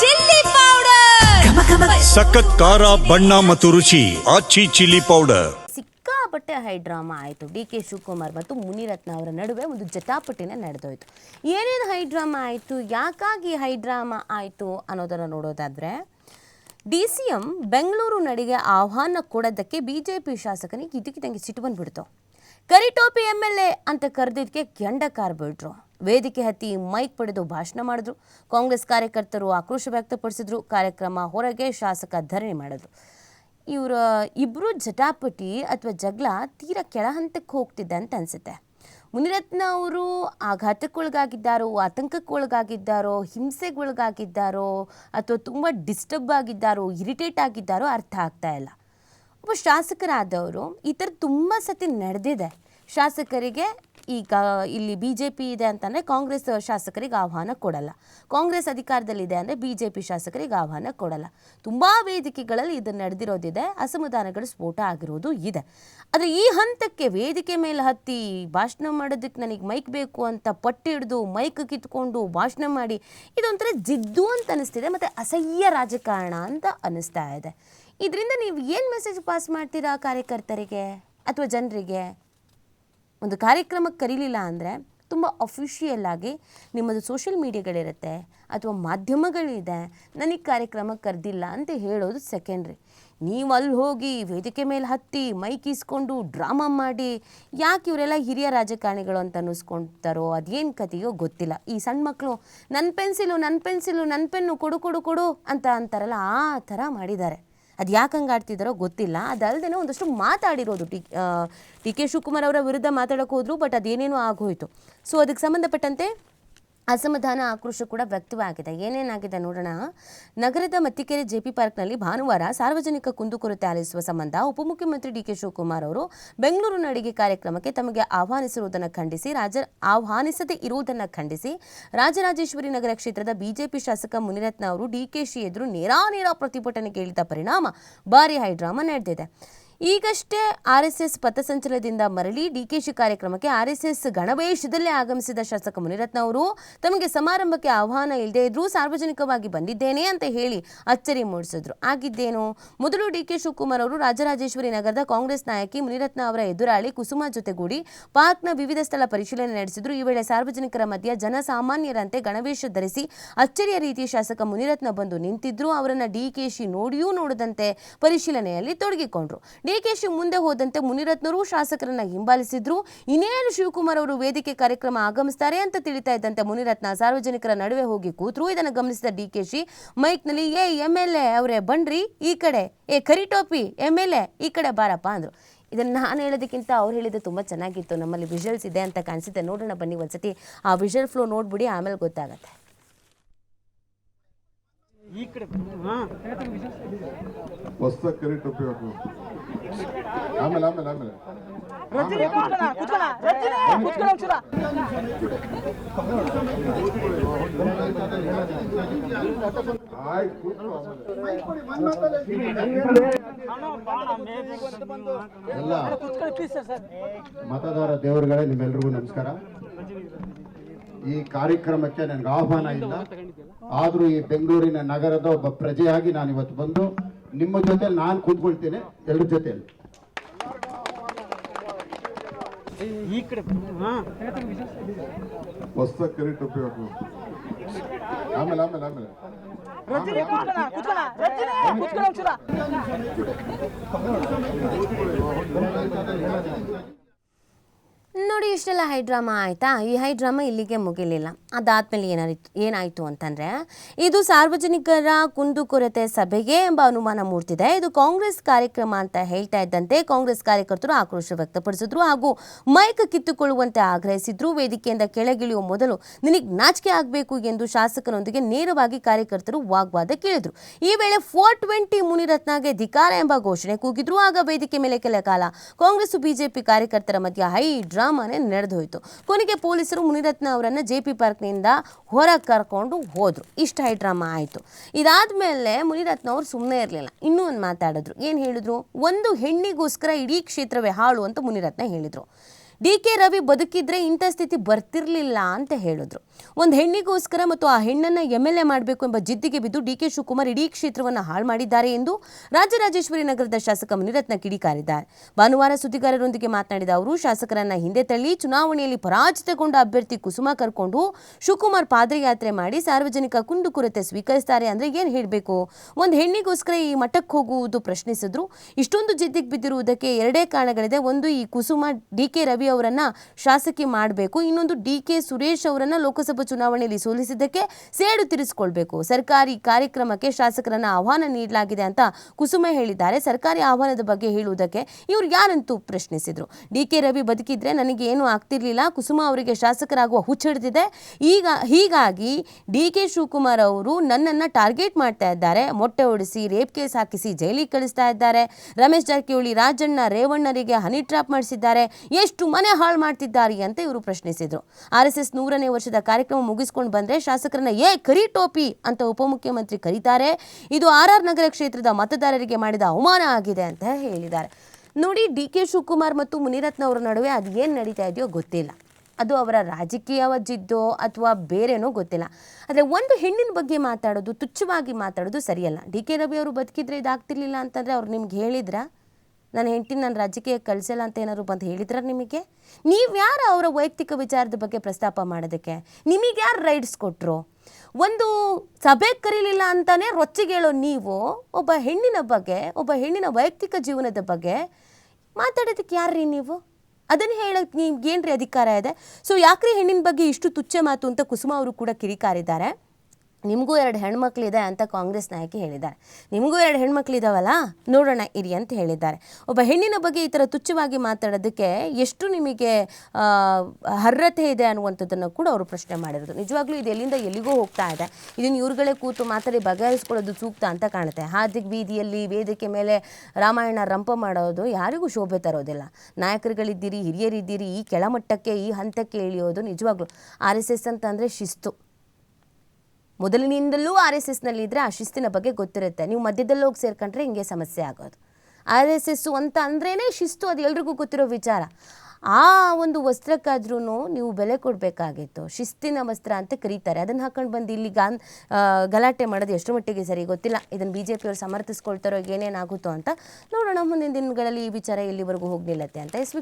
Chilli powder. ಸಖತ್ ಖಾರ ಬಣ್ಣ ಮತ್ತು ರುಚಿ ಆಚಿ ಚಿಲ್ಲಿ ಪೌಡರ್. ಸಿಕ್ಕಾಪಟ್ಟೆ ಹೈ ಡ್ರಾಮಾ ಆಯಿತು. ಡಿ ಕೆ ಶಿವಕುಮಾರ್ ಮತ್ತು ಮುನಿರತ್ನ ಅವರ ನಡುವೆ ಒಂದು ಜಟಾಪಟಿನ ನಡೆದೋಯ್ತು. ಏನೇನು ಹೈ ಡ್ರಾಮಾ ಆಯಿತು? ಯಾಕಾಗಿ ಹೈ ಡ್ರಾಮಾ ಆಯಿತು ಅನ್ನೋದನ್ನು ನೋಡೋದಾದರೆ ಡಿ ಸಿ ಎಂ ಬೆಂಗಳೂರು ನಡಿಗೆ ಆಹ್ವಾನ ಕೊಡೋದಕ್ಕೆ ಬಿ ಜೆ ಪಿ ಶಾಸಕನಿಗೆ ಇದಕ್ಕಿದಂಗೆ ಸಿಟ್ಟು ಬಂದುಬಿಡ್ತು. ಕರಿಟೋಪಿ ಎಂ ಎಲ್ ಎ ಅಂತ ಕರೆದಿದ್ದಕ್ಕೆ ಕೆಂಡ ಕಾರ್ ಬಿಟ್ರು ವೇದಿಕೆ ಹತ್ತಿ ಮೈಕ್ ಪಡೆದು ಭಾಷಣ ಮಾಡಿದ್ರು. ಕಾಂಗ್ರೆಸ್ ಕಾರ್ಯಕರ್ತರು ಆಕ್ರೋಶ ವ್ಯಕ್ತಪಡಿಸಿದ್ರು. ಕಾರ್ಯಕ್ರಮ ಹೊರಗೆ ಶಾಸಕ ಧರಣಿ ಮಾಡಿದ್ರು. ಇವರ ಇಬ್ಬರು ಜಟಾಪಟಿ ಅಥವಾ ಜಗಳ ತೀರಾ ಕೆಳ ಹಂತಕ್ಕೆ ಹೋಗ್ತಿದೆ ಅಂತ ಅನಿಸುತ್ತೆ. ಮುನಿರತ್ನ ಅವರು ಆಘಾತಕ್ಕೊಳಗಾಗಿದ್ದಾರೋ, ಆತಂಕಕ್ಕೊಳಗಾಗಿದ್ದಾರೋ, ಹಿಂಸೆಗೊಳಗಾಗಿದ್ದಾರೋ, ಅಥವಾ ತುಂಬ ಡಿಸ್ಟರ್ಬ್ ಆಗಿದ್ದಾರೋ, ಇರಿಟೇಟ್ ಆಗಿದ್ದಾರೋ ಅರ್ಥ ಆಗ್ತಾ ಇಲ್ಲ. ಒಬ್ಬ ಶಾಸಕರಾದವರು ಈ ಥರ ತುಂಬ ಸತಿ ನಡೆದಿದೆ. ಶಾಸಕರಿಗೆ ಈಗ ಇಲ್ಲಿ ಬಿ ಜೆ ಪಿ ಇದೆ ಅಂತಂದರೆ ಕಾಂಗ್ರೆಸ್ ಶಾಸಕರಿಗೆ ಆಹ್ವಾನ ಕೊಡಲ್ಲ. ಕಾಂಗ್ರೆಸ್ ಅಧಿಕಾರದಲ್ಲಿದೆ ಅಂದರೆ ಬಿ ಜೆ ಪಿ ಶಾಸಕರಿಗೆ ಆಹ್ವಾನ ಕೊಡಲ್ಲ. ತುಂಬ ವೇದಿಕೆಗಳಲ್ಲಿ ಇದು ನಡೆದಿರೋದಿದೆ. ಅಸಮಾಧಾನಗಳು ಸ್ಫೋಟ ಆಗಿರೋದು ಇದೆ. ಆದರೆ ಈ ಹಂತಕ್ಕೆ ವೇದಿಕೆ ಮೇಲೆ ಹತ್ತಿ ಭಾಷಣ ಮಾಡೋದಕ್ಕೆ ನನಗೆ ಮೈಕ್ ಬೇಕು ಅಂತ ಪಟ್ಟಿ ಹಿಡಿದು ಮೈಕ್ ಕಿತ್ಕೊಂಡು ಭಾಷಣ ಮಾಡಿ ಇದೊಂಥರ ಜಿದ್ದು ಅಂತ ಅನಿಸ್ತಿದೆ, ಮತ್ತು ಅಸಹ್ಯ ರಾಜಕಾರಣ ಅಂತ ಅನ್ನಿಸ್ತಾ ಇದೆ. ಇದರಿಂದ ನೀವು ಏನು ಮೆಸೇಜ್ ಪಾಸ್ ಮಾಡ್ತೀರಾ ಕಾರ್ಯಕರ್ತರಿಗೆ ಅಥವಾ ಜನರಿಗೆ? ಒಂದು ಕಾರ್ಯಕ್ರಮಕ್ಕೆ ಕರೀಲಿಲ್ಲ ಅಂದರೆ ತುಂಬ ಅಫಿಷಿಯಲ್ ಆಗಿ ನಿಮ್ಮದು ಸೋಷಿಯಲ್ ಮೀಡಿಯಾಗಳಿರುತ್ತೆ ಅಥವಾ ಮಾಧ್ಯಮಗಳಿದೆ. ನನಗೆ ಕಾರ್ಯಕ್ರಮಕ್ಕೆ ಕರೆದಿಲ್ಲ ಅಂತ ಹೇಳೋದು ಸೆಕೆಂಡ್ರಿ ನೀವು ಅಲ್ಲಿ ಹೋಗಿ ವೇದಿಕೆ ಮೇಲೆ ಹತ್ತಿ ಮೈಕ್ ಇಸ್ಕೊಂಡು ಡ್ರಾಮಾ ಮಾಡಿ ಯಾಕೆ ಇವರೆಲ್ಲ ಹಿರಿಯ ರಾಜಕಾರಣಿಗಳು ಅಂತ ಅನ್ನಿಸ್ಕೊಳ್ತಾರೋ ಅದೇನು ಕತೆಯೋ ಗೊತ್ತಿಲ್ಲ. ಈ ಸಣ್ಣ ಮಕ್ಕಳು ನನ್ನ ಪೆನ್ಸಿಲು ನನ್ನ ಪೆನ್ಸಿಲು ನನ್ನ ಪೆನ್ನು ಕೊಡು ಕೊಡು ಕೊಡು ಅಂತ ಅಂತಾರಲ್ಲ, ಆ ಥರ ಮಾಡಿದ್ದಾರೆ. ಅದು ಯಾಕೆ ಹಂಗೆ ಆಡ್ತಿದ್ದಾರೋ ಗೊತ್ತಿಲ್ಲ. ಅದಲ್ಲದೆ ಒಂದಷ್ಟು ಮಾತಾಡಿರೋದು. ಟಿ ಟಿ ಕೆ ಶಿವಕುಮಾರ್ ಅವರ ವಿರುದ್ಧ ಮಾತಾಡೋಕೆ ಹೋದರು, ಬಟ್ ಅದೇನೇನೋ ಆಗೋಯಿತು. ಸೊ ಅದಕ್ಕೆ ಸಂಬಂಧಪಟ್ಟಂತೆ ಅಸಮಾಧಾನ ಆಕ್ರೋಶ ಕೂಡ ವ್ಯಕ್ತವಾಗಿದೆ. ಏನೇನಾಗಿದೆ ನೋಡೋಣ. ನಗರದ ಮತ್ತಿಕೆರೆ ಜೆಪಿ ಪಾರ್ಕ್ನಲ್ಲಿ ಭಾನುವಾರ ಸಾರ್ವಜನಿಕ ಕುಂದುಕೊರತೆ ಆಲಿಸುವ ಸಂಬಂಧ ಉಪಮುಖ್ಯಮಂತ್ರಿ ಡಿ ಕೆ ಶಿವಕುಮಾರ್ ಅವರು ಬೆಂಗಳೂರು ನಡಿಗೆ ಕಾರ್ಯಕ್ರಮಕ್ಕೆ ತಮಗೆ ಆಹ್ವಾನಿಸಿರುವುದನ್ನು ಖಂಡಿಸಿ, ರಾಜ ಆಹ್ವಾನಿಸದೇ ಇರುವುದನ್ನು ಖಂಡಿಸಿ, ರಾಜರಾಜೇಶ್ವರಿ ನಗರ ಕ್ಷೇತ್ರದ ಬಿಜೆಪಿ ಶಾಸಕ ಮುನಿರತ್ನ ಅವರು ಡಿಕೆಶಿ ಎದುರು ನೇರಾನೇರ ಪ್ರತಿಭಟನೆಗೆ ಇಳಿದ ಪರಿಣಾಮ ಭಾರಿ ಹೈಡ್ರಾಮಾ ನಡೆದಿದೆ. ಈಗಷ್ಟೇ ಆರ್ ಎಸ್ ಎಸ್ ಪಥಸಂಚಲನದಿಂದ ಮರಳಿ ಡಿಕೆಶಿ ಕಾರ್ಯಕ್ರಮಕ್ಕೆ ಆರ್ ಎಸ್ ಎಸ್ ಗಣವೇಶದಲ್ಲೇ ಆಗಮಿಸಿದ ಶಾಸಕ ಮುನಿರತ್ನ ಅವರು ತಮಗೆ ಸಮಾರಂಭಕ್ಕೆ ಆಹ್ವಾನ ಇಲ್ಲದೆ ಇದ್ರೂ ಸಾರ್ವಜನಿಕವಾಗಿ ಬಂದಿದ್ದೇನೆ ಅಂತ ಹೇಳಿ ಅಚ್ಚರಿ ಮೂಡಿಸಿದ್ರು. ಆಗಿದ್ದೇನು ಮೊದಲು ಡಿ ಕೆ ಶಿವಕುಮಾರ್ ಅವರು ರಾಜರಾಜೇಶ್ವರಿ ನಗರದ ಕಾಂಗ್ರೆಸ್ ನಾಯಕಿ ಮುನಿರತ್ನ ಅವರ ಎದುರಾಳಿ ಕುಸುಮ ಜೊತೆಗೂಡಿ ಪಾರ್ಕ್ನ ವಿವಿಧ ಸ್ಥಳ ಪರಿಶೀಲನೆ ನಡೆಸಿದ್ರು. ಈ ವೇಳೆ ಸಾರ್ವಜನಿಕರ ಮಧ್ಯೆ ಜನಸಾಮಾನ್ಯರಂತೆ ಗಣವೇಶ ಧರಿಸಿ ಅಚ್ಚರಿಯ ರೀತಿ ಶಾಸಕ ಮುನಿರತ್ನ ಬಂದು ನಿಂತಿದ್ರು. ಅವರನ್ನ ಡಿಕೆಶಿ ನೋಡಿಯೂ ನೋಡದಂತೆ ಪರಿಶೀಲನೆಯಲ್ಲಿ ತೊಡಗಿಕೊಂಡ್ರು. ಡಿಕೆಶಿ ಮುಂದೆ ಹೋದಂತೆ ಮುನಿರತ್ನರು ಶಾಸಕರನ್ನ ಹಿಂಬಾಲಿಸಿದ್ರು. ಇನ್ನೇನು ಶಿವಕುಮಾರ್ ಅವರು ವೇದಿಕೆ ಕಾರ್ಯಕ್ರಮ ಆಗಮಿಸ್ತಾರೆ ಅಂತ ತಿಳಿತಾ ಇದ್ದಂತೆ ಮುನಿರತ್ನ ಸಾರ್ವಜನಿಕರ ನಡುವೆ ಹೋಗಿ ಕೂತ್ರು. ಇದನ್ನು ಗಮನಿಸಿದ ಡಿಕೆಶಿ ಮೈಕ್ನಲ್ಲಿ ಏ ಎಂ ಎಲ್ ಎ ಅವರೇ ಬನ್ರಿ ಈ ಕಡೆ. ಏ ಕರಿಟೋಪಿ ಎಂ ಎಲ್ ಎ ಈ ಕಡೆ ಬಾರಪ್ಪ ಅಂದ್ರು. ಇದನ್ನು ನಾನು ಹೇಳೋದಕ್ಕಿಂತ ಅವ್ರು ಹೇಳಿದ್ದು ತುಂಬ ಚೆನ್ನಾಗಿತ್ತು. ನಮ್ಮಲ್ಲಿ ವಿಜುವಲ್ಸ್ ಇದೆ ಅಂತ ಕಾಣಿಸುತ್ತೆ ನೋಡೋಣ ಬನ್ನಿ ಒಂದ್ಸತಿ. ಆ ವಿಜುವಲ್ ಫ್ಲೋ ನೋಡ್ಬಿಡಿ ಆಮೇಲೆ ಗೊತ್ತಾಗತ್ತೆ. ಹೊಸ ಕರಿ ಟೊಪ್ಪಿ ಹಾಕು ಆಮೇಲೆ ಆಮೇಲೆ ಆಮೇಲೆ. ಎಲ್ಲ. ಮತದಾರ ದೇವರುಗಳೇ ನಿಮ್ಮೆಲ್ರಿಗೂ ನಮಸ್ಕಾರ. ಈ ಕಾರ್ಯಕ್ರಮಕ್ಕೆ ನನಗೆ ಆಹ್ವಾನ ಇಲ್ಲ. ಆದರೂ ಈ ಬೆಂಗಳೂರಿನ ನಗರದ ಒಬ್ಬ ಪ್ರಜೆಯಾಗಿ ನಾನು ಇವತ್ತು ಬಂದು ನಿಮ್ಮ ಜೊತೆ ನಾನು ಕೂತ್ಕೊಳ್ತೇನೆ ಎಲ್ಲರ ಜೊತೆಯಲ್ಲಿ ಈ ಕಡೆ ಹಾ. ಹೊಸ ಕರೆಕ್ಟ್ ಉಪಯೋಗ ಆಮೇಲೆ ಆಮೇಲೆ ಆಮೇಲೆ. ಕೂತ್ಕೊಳ್ಳ ಕೂತ್ಕೊಳ್ಳ ರಜನಿ ಕೂತ್ಕೊಳ್ಳ ಒಂಚೂರ ನೋಡಿ, ಇಷ್ಟೆಲ್ಲ ಹೈ ಡ್ರಾಮಾ ಆಯಿತಾ? ಈ ಹೈ ಡ್ರಾಮಾ ಇಲ್ಲಿಗೆ ಮುಗಿಲಿಲ್ಲ. ಅದಾದಮೇಲೆ ಏನಾಯಿತು ಏನಾಯಿತು ಅಂತಂದರೆ ಇದು ಸಾರ್ವಜನಿಕರ ಕುಂದುಕೊರತೆ ಸಭೆಗೆ ಎಂಬ ಅನುಮಾನ ಮೂಡ್ತಿದೆ. ಇದು ಕಾಂಗ್ರೆಸ್ ಕಾರ್ಯಕ್ರಮ ಅಂತ ಹೇಳ್ತಾ ಇದ್ದಂತೆ ಕಾಂಗ್ರೆಸ್ ಕಾರ್ಯಕರ್ತರು ಆಕ್ರೋಶ ವ್ಯಕ್ತಪಡಿಸಿದ್ರು ಹಾಗೂ ಮೈಕ್ ಕಿತ್ತುಕೊಳ್ಳುವಂತೆ ಆಗ್ರಹಿಸಿದ್ರು. ವೇದಿಕೆಯಿಂದ ಕೆಳಗಿಳಿಯುವ ಮೊದಲು ನಿನಗೆ ನಾಚಿಕೆ ಆಗಬೇಕು ಎಂದು ಶಾಸಕರೊಂದಿಗೆ ನೇರವಾಗಿ ಕಾರ್ಯಕರ್ತರು ವಾಗ್ವಾದ ಕೇಳಿದ್ರು. ಈ ವೇಳೆ ಫೋರ್ ಟ್ವೆಂಟಿ ಮುನಿರತ್ನಗೆ ಧಿಕಾರ ಎಂಬ ಘೋಷಣೆ ಕೂಗಿದ್ರು. ಆಗ ವೇದಿಕೆ ಮೇಲೆ ಕೆಲ ಕಾಲ ಕಾಂಗ್ರೆಸ್, ಬಿಜೆಪಿ ಕಾರ್ಯಕರ್ತರ ಮಧ್ಯೆ ಹೈ ಡ್ರಾಮಾನೇ ಹೋಯಿತು ಕೊನೆಗೆ ಪೊಲೀಸರು ಮುನಿರತ್ನ ಅವರನ್ನು ಜೆ ಪಿ ಪಾರ್ಕ್ನಿಂದ ಹೊರಗೆ ಕರ್ಕೊಂಡು ಹೋದರು. ಇಷ್ಟ ಹೈ ಡ್ರಾಮಾ ಆಯಿತು. ಇದಾದ್ಮೇಲೆ ಮುನಿರತ್ನ ಅವರು ಸುಮ್ಮನೆ ಇರಲಿಲ್ಲ. ಇನ್ನೂ ಒಂದು ಮಾತಾಡಿದ್ರು. ಏನು ಹೇಳಿದ್ರು? ಒಂದು ಹೆಣ್ಣಿಗೋಸ್ಕರ ಇಡೀ ಕ್ಷೇತ್ರವೇ ಹಾಳು ಅಂತ ಮುನಿರತ್ನ ಹೇಳಿದರು. ಡಿ ಕೆ ರವಿ ಬದುಕಿದ್ರೆ ಇಂಥ ಸ್ಥಿತಿ ಬರ್ತಿರ್ಲಿಲ್ಲ ಅಂತ ಹೇಳಿದ್ರು. ಒಂದು ಹೆಣ್ಣಿಗೋಸ್ಕರ ಮತ್ತು ಆ ಹೆಣ್ಣನ್ನ ಎಂ ಎಲ್ ಮಾಡಬೇಕು ಎಂಬ ಜಿದ್ದಿಗೆ ಬಿದ್ದು ಡಿ ಕೆ ಶಿವಕುಮಾರ್ ಇಡೀ ಕ್ಷೇತ್ರವನ್ನು ಹಾಳು ಮಾಡಿದ್ದಾರೆ ಎಂದು ರಾಜರಾಜೇಶ್ವರಿ ನಗರದ ಶಾಸಕ ಮುನಿರತ್ನ ಕಿಡಿಕಾರಿದ್ದಾರೆ ಭಾನುವಾರ ಸುದ್ದಿಗಾರರೊಂದಿಗೆ ಮಾತನಾಡಿದ ಅವರು, ಶಾಸಕರನ್ನ ಹಿಂದೆ ತಳ್ಳಿ ಚುನಾವಣೆಯಲ್ಲಿ ಪರಾಜಿತಗೊಂಡ ಅಭ್ಯರ್ಥಿ ಕುಸುಮ ಕರ್ಕೊಂಡು ಶಿವಕುಮಾರ್ ಪಾದ್ರಯಾತ್ರೆ ಮಾಡಿ ಸಾರ್ವಜನಿಕ ಕುಂದುಕೊರತೆ ಸ್ವೀಕರಿಸ್ತಾರೆ ಅಂದ್ರೆ ಏನು ಹೇಳಬೇಕು? ಒಂದು ಹೆಣ್ಣಿಗೋಸ್ಕರ ಈ ಮಠಕ್ಕೆ ಹೋಗುವುದು ಪ್ರಶ್ನಿಸಿದ್ರು. ಇಷ್ಟೊಂದು ಜಿದ್ದಿಗೆ ಬಿದ್ದಿರುವುದಕ್ಕೆ ಎರಡೇ ಕಾರಣಗಳಿದೆ. ಒಂದು ಈ ಕುಸುಮ, ಡಿ ಕೆ ರವಿ ಅವರನ್ನ ಶಾಸಕಿ ಮಾಡಬೇಕು. ಇನ್ನೊಂದು ಡಿ ಕೆ ಸುರೇಶ್ ಅವರನ್ನ ಲೋಕಸಭಾ ಚುನಾವಣೆಯಲ್ಲಿ ಸೋಲಿಸಿದ್ದಕ್ಕೆ ಸೇಡು ತೀರಿಸಿಕೊಳ್ಬೇಕು. ಸರ್ಕಾರಿ ಕಾರ್ಯಕ್ರಮಕ್ಕೆ ಶಾಸಕರನ್ನ ಆಹ್ವಾನ ನೀಡಲಾಗಿದೆ ಅಂತ ಕುಸುಮ ಹೇಳಿದ್ದಾರೆ. ಸರ್ಕಾರಿ ಆಹ್ವಾನದ ಬಗ್ಗೆ ಹೇಳುವುದಕ್ಕೆ ಇವರು ಯಾರಂತೂ ಪ್ರಶ್ನಿಸಿದ್ರು. ಡಿ ಕೆ ರವಿ ಬದುಕಿದ್ರೆ ನನಗೆ ಏನು ಆಗ್ತಿರ್ಲಿಲ್ಲ. ಕುಸುಮ ಅವರಿಗೆ ಶಾಸಕರಾಗುವ ಹುಚ್ಚಿಡ್ದಿದೆ. ಈಗ ಹೀಗಾಗಿ ಡಿ ಕೆ ಶಿವಕುಮಾರ್ ಅವರು ನನ್ನನ್ನು ಟಾರ್ಗೆಟ್ ಮಾಡ್ತಾ ಇದ್ದಾರೆ. ಮೊಟ್ಟೆ ಹೊಡಿಸಿ ರೇಪ್ ಕೇಸ್ ಹಾಕಿಸಿ, ಜೈಲಿಗೆ ಕಳಿಸ್ತಾ ಇದ್ದಾರೆ. ರಮೇಶ್ ಜಾರಕಿಹೊಳಿ ರಾಜಣ್ಣ ರೇವಣ್ಣರಿಗೆ ಹನಿ ಟ್ರಾಪ್ ಮಾಡಿಸಿದ್ದಾರೆ. ಎಷ್ಟು ಮನೆ ಹಾಳು ಮಾಡ್ತಿದ್ದಾರೆ ಅಂತ ಇವರು ಪ್ರಶ್ನಿಸಿದರು. ಆರ್ ಎಸ್ ಎಸ್ ನೂರನೇ ವರ್ಷದ ಕಾರ್ಯಕ್ರಮ ಮುಗಿಸ್ಕೊಂಡು ಬಂದರೆ ಶಾಸಕರನ್ನ, ಏ, ಕರಿ ಟೋಪಿ ಅಂತ ಉಪಮುಖ್ಯಮಂತ್ರಿ ಕರೀತಾರೆ. ಇದು ಆರ್ ಆರ್ ನಗರ ಕ್ಷೇತ್ರದ ಮತದಾರರಿಗೆ ಮಾಡಿದ ಅವಮಾನ ಆಗಿದೆ ಅಂತ ಹೇಳಿದ್ದಾರೆ. ನೋಡಿ ಡಿ ಕೆ ಶಿವಕುಮಾರ್ ಮತ್ತು ಮುನಿರತ್ನ ಅವರ ನಡುವೆ ಅದು ಏನು ನಡೀತಾ ಇದೆಯೋ ಗೊತ್ತಿಲ್ಲ. ಅದು ಅವರ ರಾಜಕೀಯ ಜಿದ್ದೋ ಅಥವಾ ಬೇರೆನೋ ಗೊತ್ತಿಲ್ಲ. ಆದರೆ ಒಂದು ಹೆಣ್ಣಿನ ಬಗ್ಗೆ ಮಾತಾಡೋದು, ತುಚ್ಛವಾಗಿ ಮಾತಾಡೋದು ಸರಿಯಲ್ಲ. ಡಿ ಕೆ ರವಿ ಅವರು ಬದುಕಿದ್ರೆ ಇದಾಗ್ತಿರ್ಲಿಲ್ಲ ಅಂತಂದರೆ ಅವ್ರು ನಿಮ್ಗೆ ಹೇಳಿದ್ರಾ? ನನ್ನ ಹೆಂಡತಿ ನಾನು ರಾಜಕೀಯ ಕಳಿಸಲ್ಲ ಅಂತ ಏನಾದ್ರು ಬಂದು ಹೇಳಿದ್ರ ನಿಮಗೆ? ನೀವು ಯಾರು ಅವರ ವೈಯಕ್ತಿಕ ವಿಚಾರದ ಬಗ್ಗೆ ಪ್ರಸ್ತಾಪ ಮಾಡೋದಕ್ಕೆ? ನಿಮಗೆ ಯಾರು ರೈಟ್ಸ್ ಕೊಟ್ಟರು ಒಂದು ಸಭೆ ಕರೀಲಿಲ್ಲ ಅಂತಲೇ ರೊಚ್ಚಿಗೇಳೋ ನೀವು, ಒಬ್ಬ ಹೆಣ್ಣಿನ ಬಗ್ಗೆ, ಒಬ್ಬ ಹೆಣ್ಣಿನ ವೈಯಕ್ತಿಕ ಜೀವನದ ಬಗ್ಗೆ ಮಾತಾಡೋದಕ್ಕೆ ಯಾರ್ರೀ ನೀವು? ಅದನ್ನು ಹೇಳೋಕ್ಕೆ ನಿಮ್ಗೇನು ರೀ ಅಧಿಕಾರ ಇದೆ? ಸೊ ಯಾಕ್ರಿ ಹೆಣ್ಣಿನ ಬಗ್ಗೆ ಇಷ್ಟು ತುಚ್ಛ ಮಾತು ಅಂತ ಕುಸುಮ ಅವರು ಕೂಡ ಕಿರಿಕಾರಿದ್ದಾರೆ? ನಿಮಗೂ ಎರಡು ಹೆಣ್ಮಕ್ಳಿದೆ ಅಂತ ಕಾಂಗ್ರೆಸ್ ನಾಯಕಿ ಹೇಳಿದ್ದಾರೆ. ನಿಮಗೂ ಎರಡು ಹೆಣ್ಮಕ್ಳಿದಾವಲ್ಲ? ನೋಡೋಣ, ಇರಿ ಅಂತ ಹೇಳಿದ್ದಾರೆ. ಒಬ್ಬ ಹೆಣ್ಣಿನ ಬಗ್ಗೆ ಈ ಥರ ತುಚ್ಛವಾಗಿ ಮಾತಾಡೋದಕ್ಕೆ ಎಷ್ಟು ನಿಮಗೆ ಅರ್ಹತೆ ಇದೆ ಅನ್ನುವಂಥದ್ದನ್ನು ಕೂಡ ಅವರು ಪ್ರಶ್ನೆ ಮಾಡಿರೋದು. ನಿಜವಾಗ್ಲೂ ಇದು ಎಲ್ಲಿಂದ ಎಲ್ಲಿಗೂ ಹೋಗ್ತಾ ಇದೆ. ಇದನ್ನು ಇವ್ರುಗಳೇ ಕೂತು ಮಾತಾಡಿ ಬಗೆಹರಿಸ್ಕೊಳ್ಳೋದು ಸೂಕ್ತ ಅಂತ ಕಾಣುತ್ತೆ. ಹಾದಿಗೆ ಬೀದಿಯಲ್ಲಿ ವೇದಿಕೆ ಮೇಲೆ ರಾಮಾಯಣ ರಂಪ ಮಾಡೋದು ಯಾರಿಗೂ ಶೋಭೆ ತರೋದಿಲ್ಲ. ನಾಯಕರುಗಳಿದ್ದೀರಿ, ಹಿರಿಯರಿದ್ದೀರಿ, ಈ ಕೆಳಮಟ್ಟಕ್ಕೆ, ಈ ಹಂತಕ್ಕೆ ಇಳಿಯೋದು ನಿಜವಾಗ್ಲೂ ಆರ್ ಎಸ್ ಎಸ್ ಅಂತಂದರೆ ಶಿಸ್ತು. ಮೊದಲಿನಿಂದಲೂ ಆರ್ ಎಸ್ ಎಸ್ನಲ್ಲಿ ಇದ್ದರೆ ಆ ಶಿಸ್ತಿನ ಬಗ್ಗೆ ಗೊತ್ತಿರುತ್ತೆ. ನೀವು ಮಧ್ಯದಲ್ಲಿ ಹೋಗಿ ಸೇರ್ಕೊಂಡ್ರೆ ಹಿಂಗೆ ಸಮಸ್ಯೆ ಆಗೋದು. ಆರ್ ಎಸ್ ಎಸ್ಸು ಅಂತ ಅಂದ್ರೇ ಶಿಸ್ತು, ಅದು ಎಲ್ರಿಗೂ ಗೊತ್ತಿರೋ ವಿಚಾರ. ಆ ಒಂದು ವಸ್ತ್ರಕ್ಕಾದ್ರೂ ನೀವು ಬೆಲೆ ಕೊಡಬೇಕಾಗಿತ್ತು. ಶಿಸ್ತಿನ ವಸ್ತ್ರ ಅಂತ ಕರೀತಾರೆ. ಅದನ್ನು ಹಾಕೊಂಡು ಬಂದು ಇಲ್ಲಿ ಗಾನ್ ಗಲಾಟೆ ಮಾಡೋದು ಎಷ್ಟು ಮಟ್ಟಿಗೆ ಸರಿ ಗೊತ್ತಿಲ್ಲ. ಇದನ್ನು ಬಿ ಜೆ ಪಿಯವರು ಸಮರ್ಥಿಸ್ಕೊಳ್ತಾರೋ, ಏನೇನಾಗುತ್ತೋ ಅಂತ ನೋಡೋಣ. ಮುಂದಿನ ದಿನಗಳಲ್ಲಿ ಈ ವಿಚಾರ ಎಲ್ಲಿವರೆಗೂ ಹೋಗಿ ನಿಲ್ಲತ್ತೆ ಅಂತ. ಎಸ್